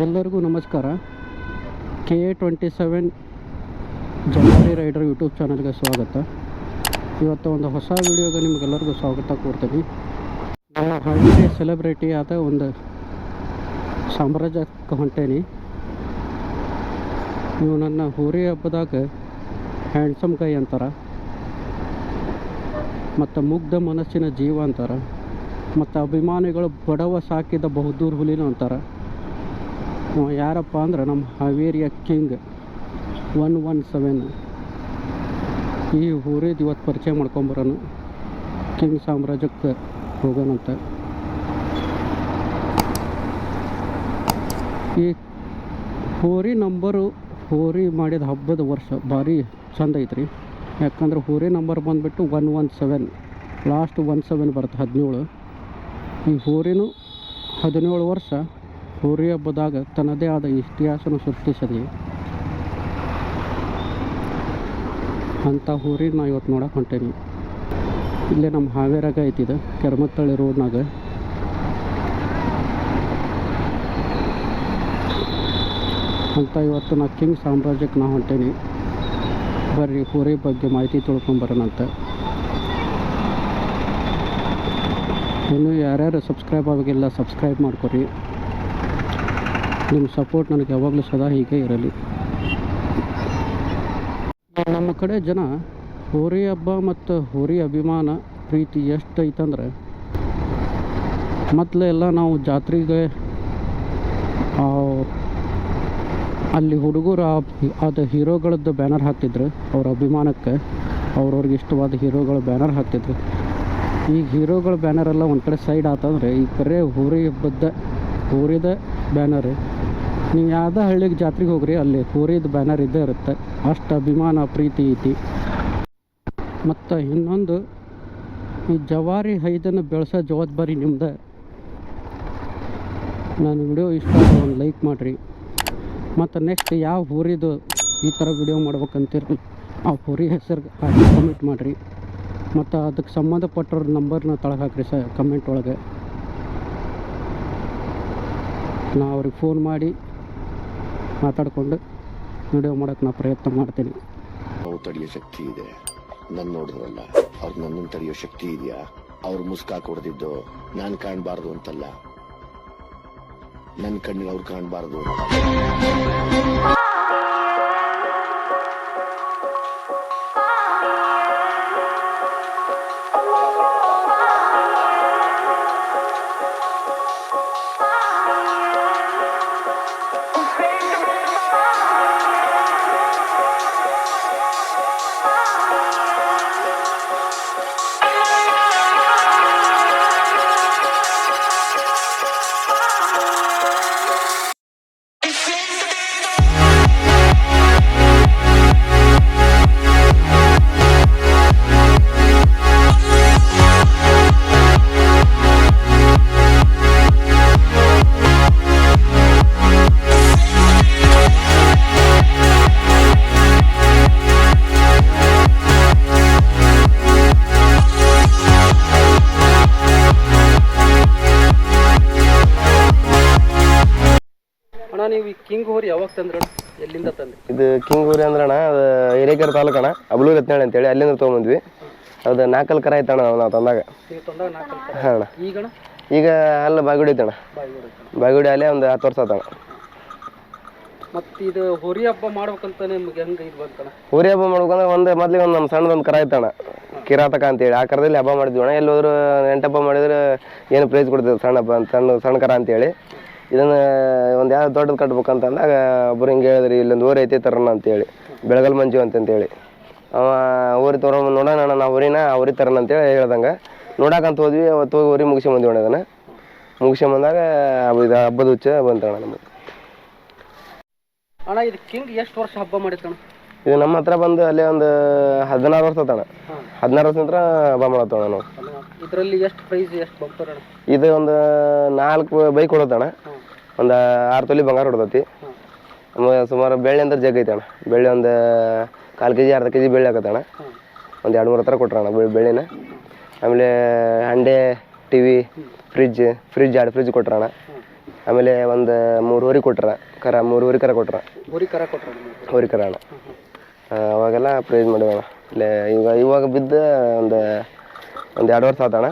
ಎಲ್ಲರಿಗೂ ನಮಸ್ಕಾರ. K A twenty seven January rider YouTube ಚಾನಲ್ಗೆ ಸ್ವಾಗತ. ಇವತ್ತು ಒಂದು ಹೊಸ ವಿಡಿಯೋಗೆ ನಿಮಗೆಲ್ಲರಿಗೂ ಸ್ವಾಗತ ಕೊಡ್ತೀನಿ ನಾವು ಹಳ್ಳಿ ಸೆಲೆಬ್ರಿಟಿ ಆದ ಒಂದು ಸಾಮ್ರಾಜ್ಯಕ್ಕೆ ಹೊಂಟೇನಿ. ಇವು ನನ್ನ ಹೋರಿ ಹಬ್ಬದಾಗ ಹ್ಯಾಂಡ್ಸಮ್ ಕೈ ಅಂತಾರೆ. ಮತ್ತು ಮುಗ್ಧ ಮನಸ್ಸಿನ ಜೀವ ಅಂತಾರೆ. ಮತ್ತು ಅಭಿಮಾನಿಗಳು ಬಡವ ಸಾಕಿದ ಬಹುದೂರ್ ಹುಲಿನೂ ಅಂತಾರೆ. ಯಾರಪ್ಪ ಅಂದ್ರೆ ನಮ್ಮ ಹಾವೇರಿಯ ಕಿಂಗ್ ಒನ್ ಒನ್ ಸೆವೆನ್. ಈ ಊರಿದ ಇವತ್ತು ಪರಿಚಯ ಮಾಡ್ಕೊಂಬರೋನು ಕಿಂಗ್ ಸಾಮ್ರಾಜ್ಯಕ್ಕೆ ಹೋಗೋಣಂತ ಈ ಹೋರಿ ನಂಬರು, ಹೋರಿ ಮಾಡಿದ ಹಬ್ಬದ ವರ್ಷ ಭಾರಿ ಚಂದ ಐತ್ರಿ. ಯಾಕಂದ್ರೆ ಹೋರಿ ನಂಬರ್ ಬಂದುಬಿಟ್ಟು one one seven. Last one seven ಬರುತ್ತೆ ಹದಿನೇಳು. ಈ ಹೋರಿನೂ ಹದಿನೇಳು ವರ್ಷ ಹೋರಿ ಹಬ್ಬದಾಗ ತನ್ನದೇ ಆದ ಇತಿಹಾಸನ ಸೃಷ್ಟಿಸಲಿ. ಅಂಥ ಹೋರಿ ನಾ ಇವತ್ತು ನೋಡಕ್ಕೆ ಹೊಂಟೇನಿ. ಇಲ್ಲೇ ನಮ್ಮ ಹಾವೇರಾಗ ಐತಿದೆ, ಕೆರಮತ್ತಳ್ಳಿ ರೋಡ್ನಾಗ. ಅಂತ ಇವತ್ತು ನಾ ಕಿಂಗ್ ಸಾಮ್ರಾಜ್ಯಕ್ಕೆ ನಾ ಹೊಂಟೇನಿ. ಬರ್ರಿ ಹೋರಿ ಬಗ್ಗೆ ಮಾಹಿತಿ ತಿಳ್ಕೊಂಬರೋಣಂತ ಇನ್ನು ಯಾರ್ಯಾರು ಸಬ್ಸ್ಕ್ರೈಬ್ ಆಗಿಲ್ಲ, ಸಬ್ಸ್ಕ್ರೈಬ್ ಮಾಡ್ಕೊರಿ. ನಿಮ್ಮ ಸಪೋರ್ಟ್ ನನಗೆ ಯಾವಾಗಲೂ ಸದಾ ಹೀಗೆ ಇರಲಿ. ನಮ್ಮ ಕಡೆ ಜನ ಹೋರಿ ಹಬ್ಬ ಮತ್ತು ಹೋರಿ ಅಭಿಮಾನ ಪ್ರೀತಿ ಎಷ್ಟು ಐತಂದ್ರೆ ಎಲ್ಲ ನಾವು ಜಾತ್ರೆಗೆ ಅಲ್ಲಿ ಹುಡುಗರು ಆ ಅದು ಹೀರೋಗಳದ್ದು ಬ್ಯಾನರ್ ಹಾಕ್ತಿದ್ರು ಅವ್ರ ಅಭಿಮಾನಕ್ಕೆ. ಅವ್ರವ್ರಿಗೆ ಇಷ್ಟವಾದ ಹೀರೋಗಳ ಬ್ಯಾನರ್ ಹಾಕ್ತಿದ್ರು. ಈಗ ಹೀರೋಗಳ ಬ್ಯಾನರ್ ಎಲ್ಲ ಒಂದು ಕಡೆ ಸೈಡ್ ಆತಂದ್ರೆ ಈ ಕರೆ ಹೋರಿ ಹಬ್ಬದ ಹೋರಿದ ಬ್ಯಾನರ್. ನೀವು ಯಾವುದೇ ಹಳ್ಳಿಗೆ ಜಾತ್ರೆಗೆ ಹೋಗ್ರಿ, ಅಲ್ಲಿ ಹೋರಿದ ಬ್ಯಾನರ್ ಇದ್ದೇ ಇರುತ್ತೆ. ಅಷ್ಟು ಅಭಿಮಾನ, ಪ್ರೀತಿ ಐತಿ. ಮತ್ತು ಇನ್ನೊಂದು, ಈ ಜವಾರಿ ಹೈದನ್ನು ಬೆಳೆಸೋ ಜವಾಬ್ದಾರಿ ನಿಮ್ದು. ನಾನು ವಿಡಿಯೋ ಇಷ್ಟ ಒಂದು ಲೈಕ್ ಮಾಡಿರಿ. ಮತ್ತು ನೆಕ್ಸ್ಟ್ ಯಾವ ಊರಿದು ಈ ಥರ ವಿಡಿಯೋ ಮಾಡ್ಬೇಕಂತೀರಿ ಆ ಊರಿ ಹೆಸರು ಹಾಕಿ ಕಮೆಂಟ್ ಮಾಡಿರಿ. ಮತ್ತು ಅದಕ್ಕೆ ಸಂಬಂಧಪಟ್ಟವ್ರ ನಂಬರ್ನ ತಳಗೆ ಹಾಕ್ರಿ ಸ ಕಮೆಂಟ್ ಒಳಗೆ. ನಾ ಅವ್ರಿಗೆ ಫೋನ್ ಮಾಡಿ ಮಾತಾಡಿಕೊಂಡು ವಿಡಿಯೋ ಮಾಡೋಕ್ಕೆ ನಾ ಪ್ರಯತ್ನ ಮಾಡ್ತೀನಿ. ನಾವು ತಡೆಯೋ ಶಕ್ತಿ ಇದೆ. ನನ್ನ ನೋಡಿದ್ರಲ್ಲ, ಅವ್ರು ನನ್ನನ್ನು ತಡೆಯೋ ಶಕ್ತಿ ಇದೆಯಾ? ಅವ್ರು ಮುಸ್ಕಾಕ್ ನಾನು ಕಾಣಬಾರ್ದು ಅಂತಲ್ಲ. ನನ್ನ ಕಣ್ಣಿಗೆ ಅವ್ರು ಕಾಣ್ಬಾರ್ದು. ಕಿಂಗ್ ಹೋರಿ ಯಾವಾಗ ತಂದ್ರೆ ಎಲ್ಲಿಂದ ತಂದ್ರಿ? ಇದು ಕಿಂಗ್ ಊರಿ ಅಂದ್ರಣ ಅದು ಹಿರೇಕೆರೆ ತಾಲೂಕು ಅಣ್ಣ ಅಬ್ಲೂರ್ ಎತ್ನಾಳೆ ಅಂತೇಳಿ ಅಲ್ಲಿಂದ ತೊಗೊಂಬಂದ್ವಿ. ಅದು ನಾಲ್ಕಲ್ ಕರ ಐತಣ್ಣ ನಾವು ತಂದಾಗ. ನೀವು ತಂದಾಗ ನಾಲ್ಕು ಹಾಂ ಅಣ್ಣ. ಈಗಣ ಈಗ ಅಲ್ಲ ಬಾಗುಡಿ ಐತಣ್ಣ ಬಾಗುಡಿ ಅಲ್ಲೇ ಒಂದು ಹತ್ತು ವರ್ಷ ಆತಣ್ಣ. ಇದು ಹೋರಿ ಹಬ್ಬ ಮಾಡ್ಬೇಕಂತ ನಿಮ್ಗೆ ಹೆಂಗೆ ಇದು ಬಂತಣ್ಣ? ಊರಿ ಹಬ್ಬ ಮಾಡ್ಬೇಕಂದ್ರೆ ಒಂದು ಮೊದ್ಲಿಗೆ ಒಂದು ನಮ್ಮ ಸಣ್ಣದೊಂದು ಕರ ಐತಣ್ಣ. ಕಿರಾತಕ ಅಂತೇಳಿ. ಆ ಕರದಲ್ಲಿ ಹಬ್ಬ ಮಾಡಿದ್ವಿ ಅಣ್ಣ. ಎಲ್ಲಿ ಹೋದ್ರು ಎಂಟು ಹಬ್ಬ ಮಾಡಿದ್ರೆ ಏನು ಪ್ರೈಸ್ ಕೊಡ್ತದೆ ಸಣ್ಣ ಹಬ್ಬ ಅಂತ ಸಣ್ಣ ಸಣ್ಣ ಕರ ಅಂತೇಳಿ. ಇದನ್ನು ಒಂದು ಯಾವ್ದು ದೊಡ್ಡದು ಕಟ್ಬೇಕಂತ ಅಂದಾಗ ಒಬ್ರು ಹಿಂಗೆ ಹೇಳಿದ್ರಿ ಇಲ್ಲೊಂದು ಊರು ಐತಿ ತರೋಣ ಅಂತೇಳಿ. ಬೆಳಗಲ್ ಮಂಜು ಅಂತಂತೇಳಿ. ಅವ ಊರಿ ತೊಗೊಂಡು ನೋಡೋಣ ನಾನು ನಾವು ಊರಿನ ಊರಿ ತರೋಣ ಅಂತೇಳಿ ಹೇಳ್ದಂಗೆ. ನೋಡಕ್ಕಂತ ಹೋದ್ವಿ ಅವತ್ತು ಹೋಗಿ ಊರಿ ಮುಗಿಸ್ಕೊಂಬಂದ್ವಿ ಅಣ್ಣ ಅದನ್ನು ಬಂದಾಗ ಇದು ಹಬ್ಬದ ಹುಚ್ಚ ಬಂತಣ್ಣ ನಮಗೆ ಅಣ್ಣ ಇದು ಕಿಂಗ್ ಎಷ್ಟು ವರ್ಷ ಹಬ್ಬ ಮಾಡಿತ್ತಣ್ಣ ಇದು ನಮ್ಮ ಹತ್ರ ಬಂದು ಅಲ್ಲೇ ಒಂದು ಹದಿನಾರು ವರ್ಷ ತಣ್ಣ ಹದಿನಾರು ವರ್ಷ ನಂತರ ಹಬ್ಬ ಮಾಡತ್ತಣ್ಣ ನಾವು. ಇದರಲ್ಲಿ ಎಷ್ಟು ಪ್ರೈಸ್ ಎಷ್ಟು ಬಂತಣ್ಣ ಇದು ಒಂದು ನಾಲ್ಕು ಬೈಕ್ ಕೊಡತ್ತಣ್ಣ ಹಾಂ. ಒಂದು ಆರು ತೊಲಿ ಬಂಗಾರ ಹೊಡ್ದತಿ. ಸುಮಾರು ಬೆಳ್ಳಿ ಅಂದ್ರೆ ಜಗ್ ಐತೆ ಅಣ್ಣ. ಬೆಳ್ಳಿ ಒಂದು ಕಾಲು ಕೆ ಜಿ ಅರ್ಧ ಕೆ ಜಿ ಬೆಳ್ಳಿ ಆಗತ್ತೆ ಅಣ್ಣ. ಒಂದು ಎರಡು ಮೂರು ಹತ್ರ ಕೊಟ್ರಣ ಬೆಳ್- ಬೆಳ್ಳಿನ. ಆಮೇಲೆ ಹಂಡೆ ಟಿ ವಿ ಫ್ರಿಜ್ ಫ್ರಿಜ್ ಎರಡು ಫ್ರಿಜ್ ಕೊಟ್ರಣ ಆಮೇಲೆ ಒಂದು ಮೂರು ಹೋರಿ ಕೊಟ್ರ ಕರ ಮೂರು ಹೋರಿ ಕರ ಕೊಟ್ರ ಹೋರಿ ಕರ ಅಣ್ಣ. ಅವಾಗೆಲ್ಲ ಪ್ರೈಸ್ ಮಾಡಿವಣ್ಣ ಇಲ್ಲೇ ಇವಾಗ ಇವಾಗ ಬಿದ್ದ ಒಂದು ಒಂದು ಎರಡು ವರ್ಷ ಆತಣ್ಣ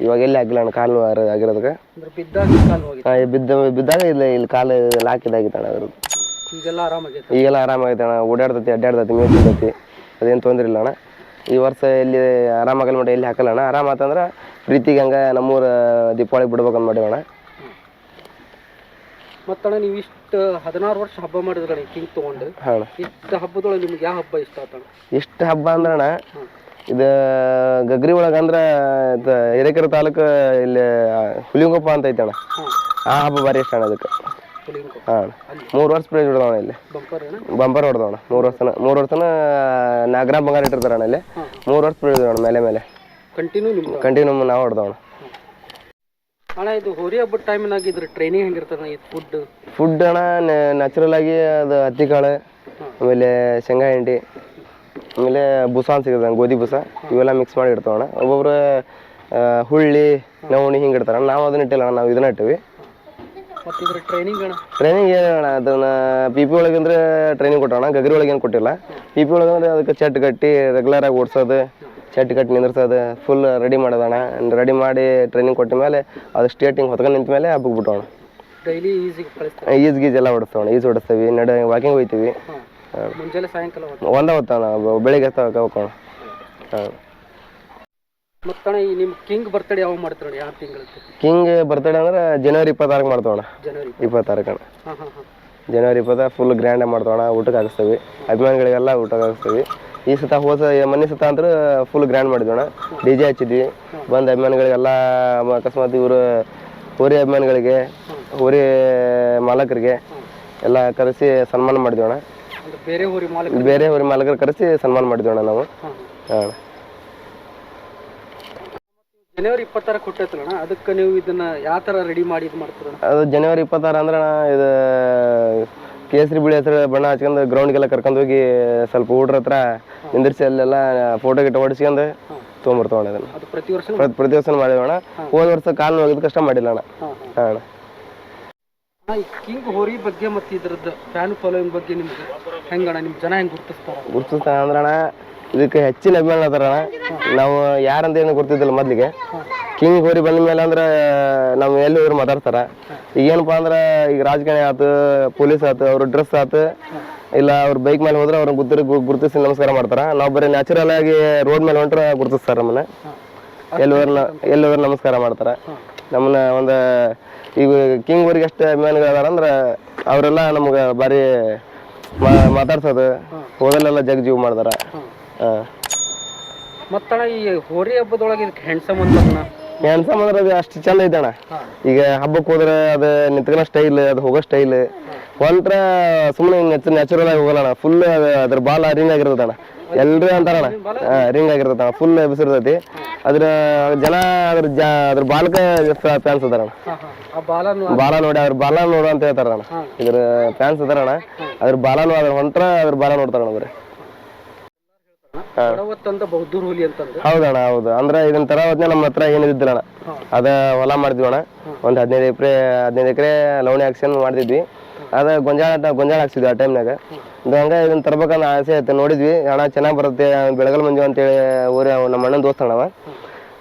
ಇವಾಗ ಎಲ್ಲಿ ಆಗಿಲ್ಲ ಅಣ್ಣ? ಕಾಲು ಆಗಿರೋದಕ್ಕೆ? ಬಿದ್ದಾಗ ಕಾಲು ಆ, ಬಿದ್ದ ಬಿದ್ದಾಗ ಇಲ್ಲಿ ಇಲ್ಲಿ ಕಾಲು ಇಲ್ಲಿ ಹಾಕಿದಾಗಿತ್ತು ಅಣ್ಣ ಅದ್ರದ್ದು. ಈಗೆಲ್ಲ ಆರಾಮಾಗೈತೆ ಈಗೆಲ್ಲ ಆರಾಮಾಗೈತೆ ಅಣ್ಣ. ಓಡಾಡ್ತೈತಿ ಅಡ್ಡಾಡ್ತೈತಿ ಮೇವು ತಿಂತೈತಿ ಅದೇನು ತೊಂದ್ರೆ ಇಲ್ಲ ಅಣ್ಣ. ಈ ವರ್ಷ ಎಲ್ಲಿ ಆರಾಮಾಗಲ್ಲ ಮಾಡಿ ಎಲ್ಲಿ ಹಾಕಲ್ಲ ಅಣ್ಣ. ಆರಾಮ ಆತಂದ್ರೆ ಪ್ರೀತಿಗೆ ಹಂಗೆ ನಮ್ಮೂರ ದೀಪಾವಳಿ ಬಿಡ್ಬೇಕಂತ ಮಾಡಿವಣ್ಣ ಮತ್ತಣ್ಣ ನೀವು ಇಷ್ಟು ಹದಿನಾರು ವರ್ಷ ಹಬ್ಬ ಮಾಡಿದ್ರಣ್ಣ ಕಿಂಗ್ ತೊಗೊಂಡು. ಇಷ್ಟು ಹಬ್ಬದೊಳಗೆ ನಿಮ್ಗೆ ಯಾವ ಹಬ್ಬ ಇಷ್ಟ ಆತಣ್ಣ ಇಷ್ಟು ಹಬ್ಬ ಅಂದ್ರೆ ಅಣ್ಣ ಇದು ಗಗ್ರಿ ಒಳಗೆ ಅಂದ್ರೆ ಇದು ಹಿರೇಕೆರೆ ತಾಲೂಕು ಇಲ್ಲಿ ಹುಲಿಂಗಪ್ಪ ಅಂತ ಐತೆ ಅಣ್ಣ. ಆ ಹಬ್ಬ ಭಾರಿ ಇಷ್ಟ ಅಣ್ಣ ಅದಕ್ಕೆ. ಹಾಂ. ಮೂರು ವರ್ಷ ಪ್ರೈಸ್ ಹೊಡೆದವಣ ಇಲ್ಲಿ. ಬಂಪರ್ ಹೊಡೆದವಣ ಮೂರು ವರ್ಷನ ಮೂರು ವರ್ಷನ ನಾಲ್ಕು ಬಂಗಾರ ಇಟ್ಟಿರ್ತಾರೆ ಅಣ್ಣ ಇಲ್ಲಿ. ಮೂರು ವರ್ಷ ಪ್ರೈಸ್ ಅಣ್ಣ ಮೇಲೆ ಮೇಲೆ. ಕಂಟಿನ್ಯೂ ಕಂಟಿನ್ಯೂ ನಾವು ಹೊಡೆದವಣ ಅಣ್ಣ. ಇದು ಹೋರಿ ಹಬ್ಬದ ಟೈಮಿನಾಗ ಇದ್ರ ಟ್ರೈನಿಂಗ್ ಹೆಂಗಿರ್ತದೆ ಇದು ಫುಡ್ ಫುಡ್ ಅಣ್ಣ ನ್ಯಾಚುರಲ್ ಆಗಿ ಅದು ಹತ್ತಿ ಕಾಳು ಆಮೇಲೆ ಶೇಂಗಾ ಹಿಂಡಿ. ಆಮೇಲೆ ಬುಸ ಅಂತ ಸಿಗುತ್ತೆ ಗೋಧಿ ಬುಸ. ಇವೆಲ್ಲ ಮಿಕ್ಸ್ ಮಾಡಿ ಇಡ್ತಾವಣ್ಣ ಒಬ್ಬೊಬ್ರು ಹುಳ್ಳಿ ನವಣಿ ಹಿಂಗೆ ಇಡ್ತಾರ. ನಾವು ಅದನ್ನ ಇಟ್ಟಿಲ್ಲ ನಾವು ಇದನ್ನ ಇಟ್ಟಿವಿ. ಟ್ರೈನಿಂಗ್ ಏನಣ್ಣ ಅದನ್ನ ಪಿ ಪಿ ಒಳಗಂದ್ರೆ ಟ್ರೈನಿಂಗ್ ಕೊಟ್ಟೋಣ ಗಗರಿ ಒಳಗೆ ಏನು ಕೊಟ್ಟಿಲ್ಲ. ಪಿ ಪಿ ಒಳಗಂದ್ರೆ ಅದಕ್ಕೆ ಚಟ್ ಕಟ್ಟಿ ರೆಗ್ಯುಲರ್ ಆಗಿ ಓಡಿಸೋದು ಚಟ್ ಕಟ್ಟಿ ನಿಂದ್ರಿಸೋದು ಫುಲ್ ರೆಡಿ ಮಾಡೋದಣ್ಣ ರೆಡಿ ಮಾಡಿ ಟ್ರೈನಿಂಗ್ ಕೊಟ್ಟ ಮೇಲೆ ಅದು ಸ್ಟೇಟಿಂಗ್ ಹೊತ್ಕೊಂಡು ನಿಂತ ಮೇಲೆ ಹಬ್ಬಕ್ಕೆ ಬಿಟ್ಟೋಣ ಈಜ್ ಗೀಜ್ ಎಲ್ಲ ಹೊಡಿಸ್ತಾವಣ ಈಜ್ ಹೊಡಿಸ್ತೀವಿ ನಡೆ ವಾಕಿಂಗ್ ಹೋಗ್ತೀವಿ. ಮುಂಜಾನೆ ಸಾಯಂಕಾಲ ಒಂದ ಹೊತ್ತಾಣ ಬೆಳಿಗ್ಗೆ ಹೋಗೋಣ ಹಾಂ ಮತ್ತಣ್ಣ ಈ ನಿಮ್ಮ ಕಿಂಗ್ ಬರ್ತಡೇ ಯಾವಾಗ ಯಾವ ತಿಂಗಳದ್ದು ಕಿಂಗ್ ಬರ್ತಡೇ ಅಂದ್ರೆ ಜನವರಿ ಇಪ್ಪತ್ತಾರಕ್ಕೆ ಮಾಡ್ತಾವಣ ಜನವರಿ ಇಪ್ಪತ್ತಾರಕ್ಕೆ ಹಾಂ ಹಾಂ ಹಾಂ. ಜನವರಿ ಇಪ್ಪತ್ತ ಫುಲ್ ಗ್ರ್ಯಾಂಡ್ ಮಾಡ್ತಾವಣ ಊಟಕ್ಕೆ ಹಾಕಿಸ್ತೀವಿ. ಅಭಿಮಾನಿಗಳಿಗೆಲ್ಲ ಊಟಕ್ಕೆ ಹಾಕಿಸ್ತೀವಿ. ಈ ಸತ ಹೋದ ಮನೆ ಸತ ಅಂದ್ರೆ ಫುಲ್ ಗ್ರ್ಯಾಂಡ್ ಮಾಡಿದ್ವಣ ಡಿ ಜೆ ಹಚ್ಚಿದ್ವಿ. ಬಂದ ಅಭಿಮಾನಿಗಳಿಗೆಲ್ಲ ಅಕಸ್ಮಾತ್ ಇವರು ಹೋರಿ ಅಭಿಮಾನಿಗಳಿಗೆ ಹೋರಿ ಮಾಲಕರಿಗೆ ಎಲ್ಲ ಕರೆಸಿ ಸನ್ಮಾನ ಮಾಡಿದ್ವಣ ಬೇರೆ ಊರಿ ಮಾಲಕ ಬೇರೆ ಹೋರಿ ಮಾಲಕರು ಕರೆಸಿ ಸನ್ಮಾನ ಮಾಡಿದೋಣ ನಾವು. ಹಾಂ. ಜನವರಿ ಇಪ್ಪತ್ತಾರ ಕೊಟ್ಟೈತಲ್ಲಣ್ಣ ಅದಕ್ಕೆ ನೀವು ಇದನ್ನ ಯಾವ ಥರ ರೆಡಿ ಮಾಡಿ ಇದು ಮಾಡ್ತೀರಣ್ಣ ಅದು ಜನವರಿ ಇಪ್ಪತ್ತಾರು ಅಂದ್ರೆ ಇದು ಕೇಸರಿ ಬಿಳಿ ಹತ್ರ ಬಣ್ಣ ಹಚ್ಕೊಂಡು ಗ್ರೌಂಡ್ಗೆಲ್ಲ ಕರ್ಕೊಂಡು ಹೋಗಿ ಸ್ವಲ್ಪ ಹುಡ್ರ ಹತ್ರ ನಿಂದಿರ್ಸಿ ಅಲ್ಲೆಲ್ಲ ಫೋಟೋ ಗಿಟ ಹೊಡಿಸ್ಕೊಂಡು ತೊಗೊಂಬರ್ತವಣ್ಣ ಅದನ್ನು ಅದು ಪ್ರತಿ ವರ್ಷ ಪ್ರತಿ ವರ್ಷ ಮಾಡಿದವಣ ಹೋದ ವರ್ಷ ಕಾಲು ನೋಗಿದ ಕಷ್ಟ ಮಾಡಿಲ್ಲ ಅಣ್ಣ. ಹಾಂ ಅಣ್ಣ. ಕಿಂಗ್ ಹೋರಿ ಬಗ್ಗೆ ಇದ್ರದ್ದು ಫ್ಯಾನ್ ಫಾಲೋಯಿಂಗ್ ಬಗ್ಗೆ ನಿಮ್ಗೆ ನಿಮ್ಮ ಜನ ಹೆಂಗ್ ಗುರ್ತಿಸ್ತಾರ? ಗುರ್ತಿಸ್ತಾನ ಅಂದ್ರೆ ಇದಕ್ಕೆ ಹೆಚ್ಚಿನ ಅಭಿಮಾನ ಅದರ ನಾವು ಯಾರಂತ ಏನು ಗೊತ್ತಿದ್ದಿಲ್ಲ ಮೊದ್ಲಿಗೆ. ಕಿಂಗ್ ಹೋರಿ ಬಂದ ಮೇಲೆ ಅಂದ್ರೆ ನಾವು ಎಲ್ಲಿ ಹೋದ್ರು ಮಾತಾಡ್ತಾರ. ಈಗ ಏನಪ್ಪಾ ಅಂದ್ರೆ, ಈಗ ರಾಜಕಾರಣಿ ಆತು, ಪೊಲೀಸ್ ಆತು, ಅವ್ರ ಡ್ರೆಸ್ ಆತು, ಇಲ್ಲ ಅವ್ರ ಬೈಕ್ ಮೇಲೆ ಹೋದ್ರೆ ಅವ್ರ ಗುರ್ತಿ ಗುರ್ತಿಸಿ ನಮಸ್ಕಾರ ಮಾಡ್ತಾರ. ನಾವು ಬರೀ ನ್ಯಾಚುರಲ್ ಆಗಿ ರೋಡ್ ಮೇಲೆ ಹೊಂಟ್ರೆ ಗುರುತಿಸ್ತಾರ ನಮ್ಮನ್ನ. ಎಲ್ಲಿ ಹೋದ್ರೆ ನಮಸ್ಕಾರ ಮಾಡ್ತಾರ. ನಮ್ಮನ್ನ ಒಂದು ಈಗ ಕಿಂಗ್ ಊರಿಗೆ ಎಷ್ಟು ಅಭಿಮಾನಿಗಳು ಅದಾರ ಅಂದ್ರೆ ಅವರೆಲ್ಲ ನಮ್ಗೆ ಭಾರಿ ಮಾ- ಮಾತಾಡ್ಸೋದು. ಹೋದಲ್ಲೆಲ್ಲ ಜಗ್ ಜೀವ ಮಾಡ್ದಾರ. ಹಾಂ. ಮತ್ತಣ್ಣ ಈ ಹೋರಿ ಹಬ್ಬದೊಳಗೆ ಇದಕ್ಕೆ ಹೆಣ್ಸಮ್ ಅಂದ್ರೆ ಅದು ಅಷ್ಟು ಚಂದ ಐತಣ್ಣ. ಈಗ ಹಬ್ಬಕ್ಕೆ ಹೋದ್ರೆ ಅದು ನಿಂತ್ಕೊಳ್ಳೋ ಸ್ಟೈಲ್ ಅದು ಹೋಗೋ ಸ್ಟೈಲ್ ಹೊಂಟ್ರ ಸುಮ್ಮನೆ ನ್ಯಾಚುರಲ್ ಆಗಿ ಹೋಗಲ್ಲ ಫುಲ್ ಅದ್ರ ಬಾಲ ರಿಂಗ್ ಆಗಿರ್ತದಣ್ಣ. ಎಲ್ಲರೂ ಅಂತಾರಣ್ಣ. ರಿಂಗ್ ಆಗಿರ್ತದಣ್ಣ. ಫುಲ್ ಬಿಸಿರ್ತೈತಿ ಅದ್ರ ಜನ ಅದ್ರ ಜ ಅದ್ರ ಬಾಲಕ ಫ್ಯಾನ್ಸ್ ಅದಾರಣ ಬಾಲನು ಬಾಲ ನೋಡಿ ಅದ್ರ ಬಾಲ ನೋಡು ಅಂತ ಹೇಳ್ತಾರಣ ಇದ್ರ ಫ್ಯಾನ್ಸ್ ಅದಾರಣ ಅದ್ರ ಬಾಲ ನೋ ಅದ್ರ ಹೊಂಟ್ರ ಅದ್ರ ಬಾಲ ನೋಡ್ತಾರಣ ಅವ್ರಿ ಹೌದಣ್ಣ ಹೌದು. ಅಂದ್ರೆ ಇದನ್ನ ತರ ಹೋದ್ನೆ ನಮ್ಮ ಹತ್ರ ಏನಿದ್ದಿಲ್ಲಣ್ಣ. ಅದ ಹೊಲ ಮಾಡಿದ್ವಿ ಅಣ್ಣ ಒಂದ್ ಹದಿನೈದು ಎಕರೆ ಹದಿನೈದು ಎಕರೆ ಲವಣಿ ಆಕ್ಷನ್ ಮಾಡ್ತಿದ್ವಿ. ಅದ ಗೊಂಜಾಳ ಗೊಂಜಾಳ ಹಾಕ್ಸಿದ್ವಿ ಆ ಟೈಮ್ನಾಗ ಇದು ಹಂಗೆ ಇದನ್ನ ತರ್ಬೇಕನ್ನೋ ಆಸೆ ಐತೆ ನೋಡಿದ್ವಿ. ಅಣ್ಣ ಚೆನ್ನಾಗಿ ಬರುತ್ತೆ ಬೆಳಗಲ್ ಮಂಜು ಅಂತೇಳಿ ಊರಿ ಅವ ನಮ್ಮ ಅಣ್ಣನ ದೋಸ್ತ ಅವ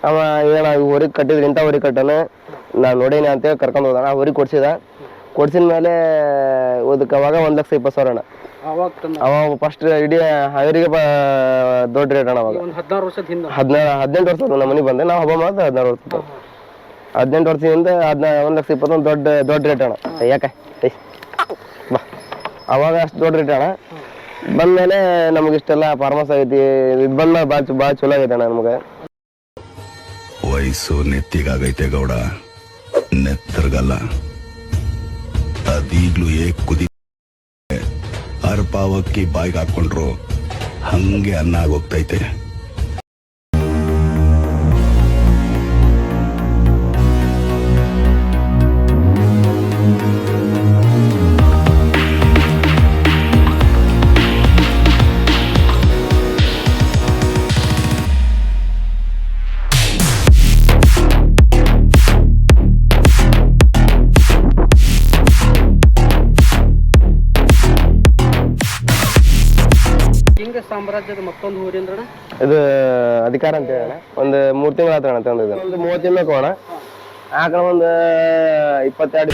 ಅವ ಏನ ಊರಿಗೆ ಕಟ್ಟಿದ್ರೆ ಇಂಥ ಹೊರಿಗೆ ಕಟ್ಟನ ನಾ ನೋಡೀನಿ ಅಂತೇಳಿ ಕರ್ಕೊಂಡು ಹೋದಣ ಆ ಹೊರಿಗೆ ಕೊಡ್ಸಿದ. ಕೊಡ್ಸಿದ ಮೇಲೆ ಅದಕ್ಕೆ ಅವಾಗ ಒಂದು ಲಕ್ಷ ಇಪ್ಪತ್ತು ಸಾವಿರ ಅಣ್ಣ. ಅವಾಗ ಅವ ಫಸ್ಟ್ ಇಡೀ ಹೈರಿಗೆ ದೊಡ್ಡ ರೇಟ್ ಅಣ್ಣ ಅವಾಗ. ಹದಿನಾರು ವರ್ಷದ ಹಿಂದೆ. ಹದಿನಾರು ಹದಿನೆಂಟು ವರ್ಷ ನಮ್ಮ ಮನೆಗೆ ಬಂದೆ. ನಾವು ಹಬ್ಬ ಮಾಡಿದ್ರೆ ಹದಿನಾರು ವರ್ಷ. ಹದಿನೆಂಟು ವರ್ಷದಿಂದ ಹದಿನ ಒಂದು ಲಕ್ಷ ಇಪ್ಪತ್ತೊಂದು ದೊಡ್ಡ ದೊಡ್ಡ ರೇಟ್ ಅಣ್ಣ. ಯಾಕೆ? ಬಾ. ಅವಾಗ ಅಷ್ಟು ದೊಡ್ಡ ರೇಟ್ ಅಣ್ಣ. ಬಂದ್ಮೇಲೆ ನಮ್ಗೆ ಇಷ್ಟೆಲ್ಲ ಫಾರ್ಮಸ್ ಆಗೈತಿ ಇದು ಬಂದ ಭಾಳ ಭಾಳ ಚಲೋ ಆಗೈತೆ ಅಣ್ಣ ನಮ್ಗೆ. ವಯಸ್ಸು ನೆತ್ತಿಗಾಗೈತೆ ಗೌಡ. ನೆತ್ತರ್ಗಲ್ಲ. ಅದೀಗ್ಲೂ ಏ ಕುದಿ ಅರ್ಪಾವಕ್ಕಿ ಬಾಯ್ಗೆ ಹಾಕೊಂಡ್ರು ಹಂಗೆ ಅನ್ನ ಆಗೋಗ್ತೈತೆ ಸಾಮ್ರಾಜ್ಯದ ಮತ್ತೊಂದು ಊರಿಂದ್ರಣ ಇದು ಅಧಿಕಾರ ಅಂತ ಹೇಳೋಣ. ಒಂದು ಮೂರು ತಿಂಗಳ ಆತ ಅಣ್ಣ ತಂದಿದ್ದು. ಒಂದು ಮೂವತ್ತು ತಿನ್ನಬೇಕು ಅಣ್ಣ. ಆಕಳ ಒಂದು ಇಪ್ಪತ್ತೆರಡು